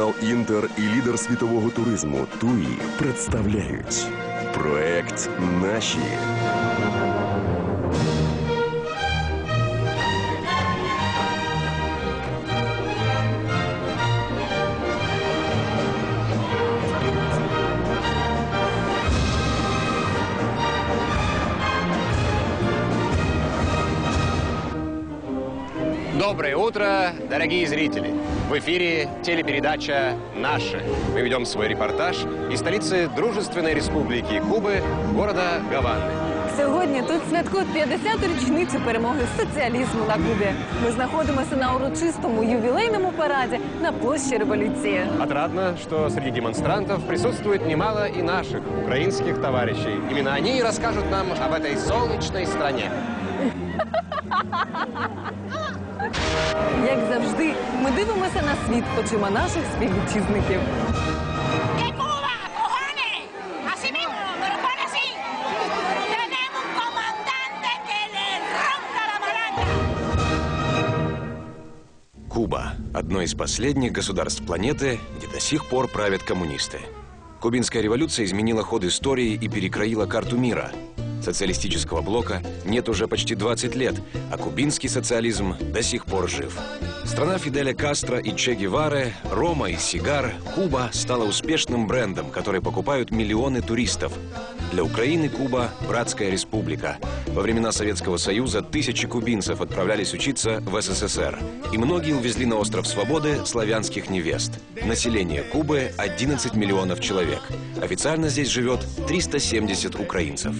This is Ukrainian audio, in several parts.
Телеканал Інтер і лідер світового туризму Туї представляють проект Наші. Доброе утро, дорогие зрители! В эфире телепередача «Наши». Мы ведем свой репортаж из столицы Дружественной Республики Кубы, города Гаваны. Сьогодні тут святкують 50-ту річницю перемоги соціалізму на Кубі. Ми знаходимося на урочистому ювілейному параді на площі революції. Отрадно, что среди демонстрантов присутствует немало и наших украинских товарищей. Именно они и расскажут нам об этой солнечной стране. Як завжди, ми дивимося на світ очима наших співвітчизників. ¡De Cuba, cojones! Así mismo, me lo pone así. Tenemos un comandante que le ronca la maraca. Куба – одно из последних государств планеты, где до сих пор правят коммунисты. Кубинская революция изменила ход истории и перекроила карту мира. Социалистического блока нет уже почти 20 лет, а кубинский социализм до сих пор жив. Страна Фиделя Кастро и Че Гевары, Рома и Сигар, Куба стала успешным брендом, который покупают миллионы туристов. Для Украины Куба – братская республика. Во времена Советского Союза тысячи кубинцев отправлялись учиться в СССР. И многие увезли на остров Свободы славянских невест. Население Кубы – 11 миллионов человек. Официально здесь живет 370 украинцев.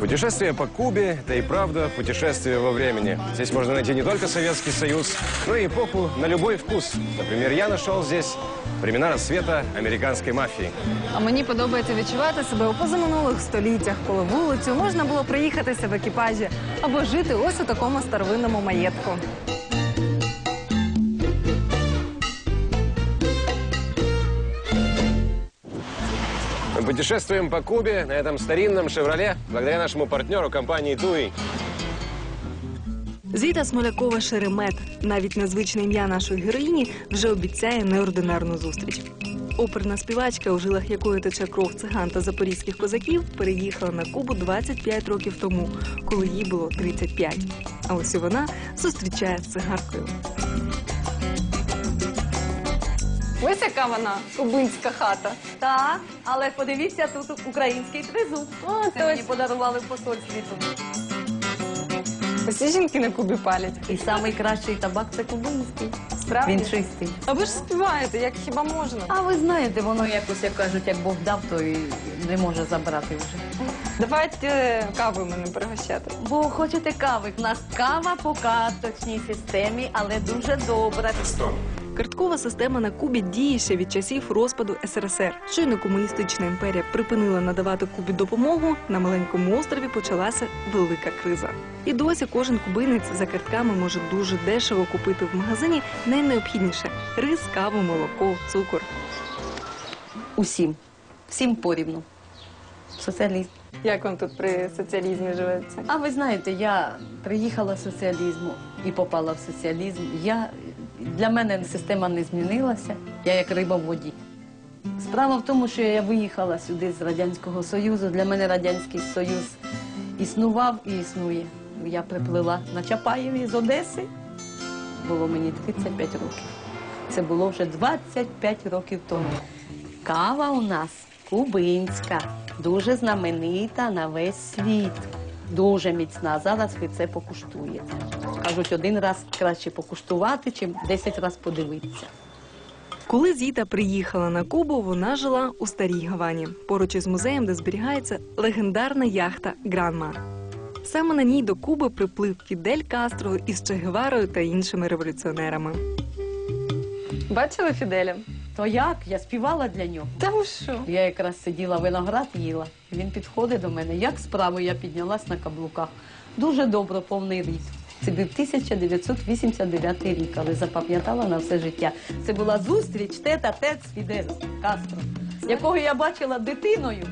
Путешествие по Кубе – это и правда путешествие во времени. Здесь можно найти не только Советский Союз, но и эпоху на любой вкус. Например, я нашел здесь времена расцвета американской мафии. А мені подобається відчувати себе у позаминулих століттях, коли вулицю можна було проїхатися в екіпажі або жити ось у такому старовинному маєтку. Путешествуем по Кубе на этом старинном «Шевроле» благодаря нашему партнеру компании «Туи». Зіта Смолякова Шеремет, навіть незвичне ім'я нашої героїні, вже обіцяє неординарну зустріч. Оперна співачка, у жилах якої тече кров циган та запорізьких козаків, переїхала на Кубу 25 років тому, коли їй було 35. А ось і вона зустрічає з цигаркою. Ось яка вона кубинська хата. Так, але подивіться, тут український тризуб. О, Це мені точно. подарували в посольстві тут. Усі жінки на Кубі палять. І найкращий табак це кубинський. Справді? Він чистий. А ви ж співаєте, як хіба можна? А ви знаєте, воно якось, як кажуть, як Бог дав, то і не може забрати вже. Давайте каву мене пригощати. Бо хочете кави? У нас кава по карточній системі, але дуже добра. Карткова система на Кубі діє ще від часів розпаду СРСР. Щойно комуністична імперія припинила надавати Кубі допомогу. На маленькому острові почалася велика криза. І досі кожен кубинець за картками може дуже дешево купити в магазині найнеобхідніше рис, каву, молоко, цукор. Усім. Всім порівну. Соціалізм. Як вам тут при соціалізмі живеться? А ви знаєте, я приїхала з соціалізму і попала в соціалізм. Я, для мене система не змінилася. Я як риба в воді. Справа в тому, що я виїхала сюди з Радянського Союзу. Для мене Радянський Союз існував і існує. Я приплила на Чапаєві з Одеси. Було мені 35 років. Це було вже 25 років тому. Кава у нас кубинська, дуже знаменита на весь світ. Дуже міцна. Зараз ви це покуштуєте. Кажуть, один раз краще покуштувати, чим 10 разів подивитися. Коли Зіта приїхала на Кубу, вона жила у старій Гавані, поруч із музеєм, де зберігається легендарна яхта Гранма. Саме на ній до Куби приплив Фідель Кастро із Че Геварою та іншими революціонерами. Бачили Фіделя? То як? Я співала для нього. Та ви що? Я якраз сиділа, виноград їла. Він підходить до мене. Як справи я піднялась на каблуках. Дуже добре, повний рід. Це був 1989 рік, але запам'ятала на все життя. Це була зустріч тета тет з Фідель Кастро, якого я бачила дитиною.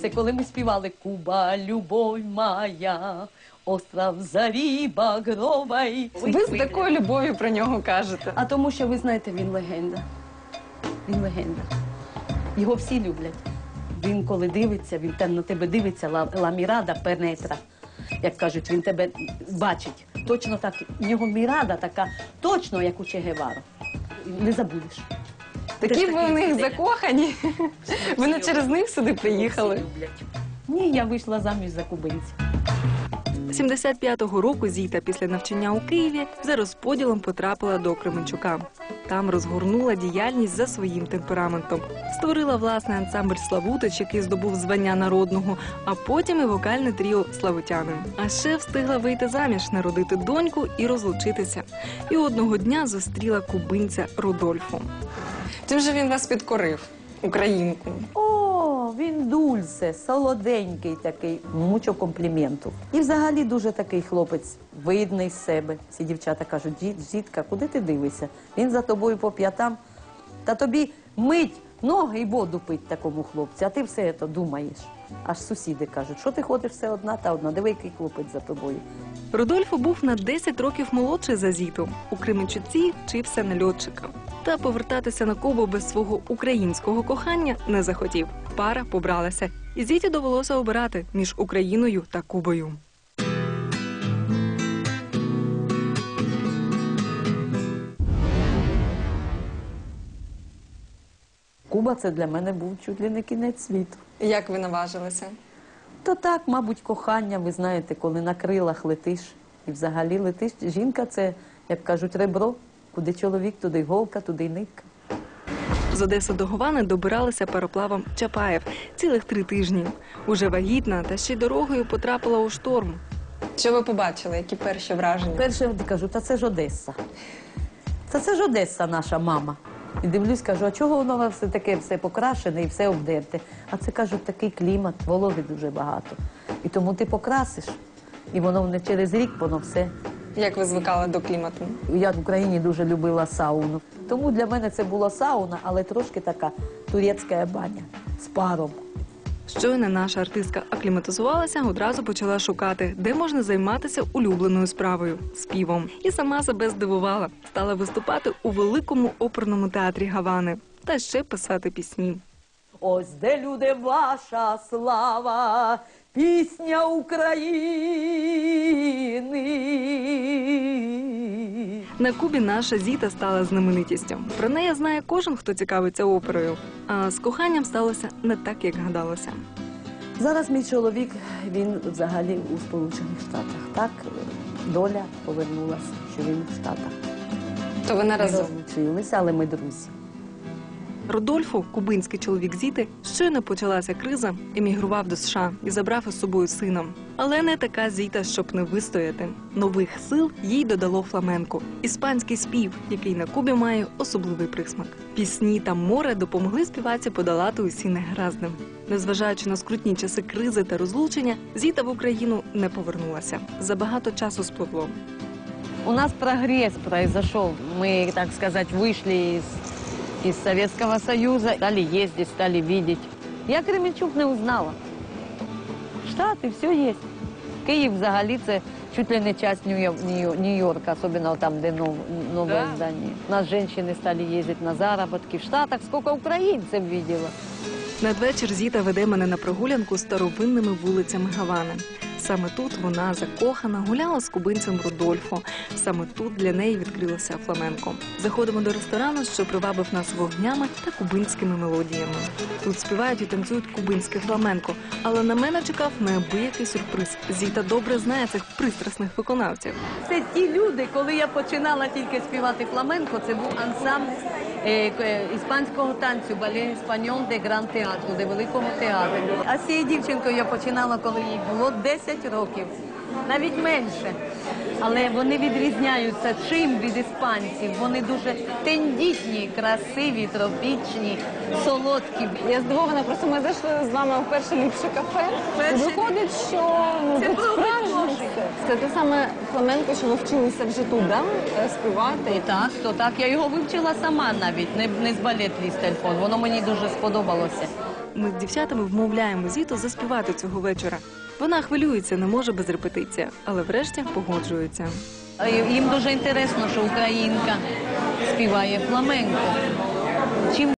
Це коли ми співали Куба, любов моя, остров зарі багровий. Ви з такою любов'ю про нього кажете. А тому, що ви знаєте, він легенда. Він легенда. Його всі люблять. Він коли дивиться, він там на тебе дивиться, ла, ла мірада пенетра. Як кажуть, він тебе бачить. Точно так. У нього мірада така, точно як у Че Гевара. Не забудеш. Такі ви в них закохані. Ви не через них сюди приїхали. Ні, я вийшла заміж за кубинця. 75-го року Зіта після навчання у Києві за розподілом потрапила до Кременчука. Там розгорнула діяльність за своїм темпераментом. Створила власний ансамбль Славутич, який здобув звання народного, а потім і вокальне тріо Славутянин. А ще встигла вийти заміж, народити доньку і розлучитися. І одного дня зустріла кубинця Рудольфу. Тим же він вас підкорив? Українку. Він дульсе, солоденький такий, мучо компліменту. І взагалі дуже такий хлопець, видний з себе. Всі дівчата кажуть, «Дід, куди ти дивишся? Він за тобою по п'ятам. Та тобі мить ноги і воду пить такому хлопцю, а ти все це думаєш. Аж сусіди кажуть, що ти ходиш все одна та одна, диви, який хлопець за тобою. Рудольфо був на 10 років молодший за Зіту. У Кременчуці вчився на льотчика. Та повертатися на Кубу без свого українського кохання не захотів. Пара побралася, і Зіті довелося обирати між Україною та Кубою. Куба це для мене був чуть ли не кінець світу. Як ви наважилися? То так, мабуть, кохання, ви знаєте, коли на крилах летиш і взагалі летиш. Жінка це, як кажуть, ребро. Куди чоловік, туди голка, туди й нитка. З Одеси до Говани добиралися пароплавом Чапаєв цілих три тижні. Уже вагітна та ще й дорогою потрапила у шторм. Що ви побачили? Які перші враження? Перше кажу, та це ж Одеса. Та це ж Одеса наша мама. І дивлюсь, кажу, а чого воно все таке все покрашене і все обдерте? А це кажуть, такий клімат, вологи дуже багато. І тому ти покрасиш, і воно не через рік воно все. Як ви звикали до клімату? Я в Україні дуже любила сауну. Тому для мене це була сауна, але трошки така турецька баня з паром. Щойно наша артистка акліматизувалася, одразу почала шукати, де можна займатися улюбленою справою співом. І сама себе здивувала. Стала виступати у великому оперному театрі Гавани та ще писати пісні. Ось де люди ваша слава, пісня України. На Кубі наша Зіта стала знаменитістю. Про неї знає кожен, хто цікавиться оперою. А з коханням сталося не так, як гадалося. Зараз мій чоловік, він взагалі у Сполучених Штатах. Так, доля повернулася, що він в Штатах. То ви не Ми разом. розлучилися, але ми друзі. Родольфо, кубинський чоловік Зіти, щойно почалася криза, емігрував до США і забрав із собою сина. Але не така зіта, щоб не вистояти. Нових сил їй додало фламенко, іспанський спів, який на Кубі має особливий присмак. Пісні та море допомогли співаці подолати усі негаразди. Незважаючи на скрутні часи кризи та розлучення, зіта в Україну не повернулася. Забагато часу спливло. У нас прогресс произошел. Мы, так сказать, вышли из, из Советского Союза, стали ездить, стали видеть. Я Кременчук не узнала. Штати, все є. Київ взагалі це чуть ли не часть Нью- Нью- Нью-Йорка, особенно там, де нов, нове здання. У нас женщины стали ездить на заработки. В Штатах сколько українців видела. Надвечір Зіта веде мене на прогулянку старовинними вулицями Гавани. Саме тут вона закохана гуляла з кубинцем Рудольфо. Саме тут для неї відкрилося фламенко. Заходимо до ресторану, що привабив нас вогнями та кубинськими мелодіями. Тут співають і танцюють кубинське фламенко, але на мене чекав неабиякий сюрприз. Зіта добре знає цих пристрасних виконавців. Це ті люди, коли я починала тільки співати фламенко, це був ансамбль іспанського танцю Балет Еспаньол де Гран Театру, де Великого театру. А з цією дівчинкою я починала, коли їй було 10 років, навіть менше. Але вони відрізняються чим від іспанців. Вони дуже тендітні, красиві, тропічні, солодкі. Я здивована, просто ми зайшли з вами в перше ліпше кафе. Перше Виходить, що ну, Це тут Це те саме фламенко, що ви вчилися вже тут, е, співати. І так, то так. Я його вивчила сама навіть, не, не з балет Лістельфон. Воно мені дуже сподобалося. Ми з дівчатами вмовляємо Зіту заспівати цього вечора. Вона хвилюється, не може без репетиції, але врешті погоджується. Їм дуже інтересно, що українка співає фламенко. Чим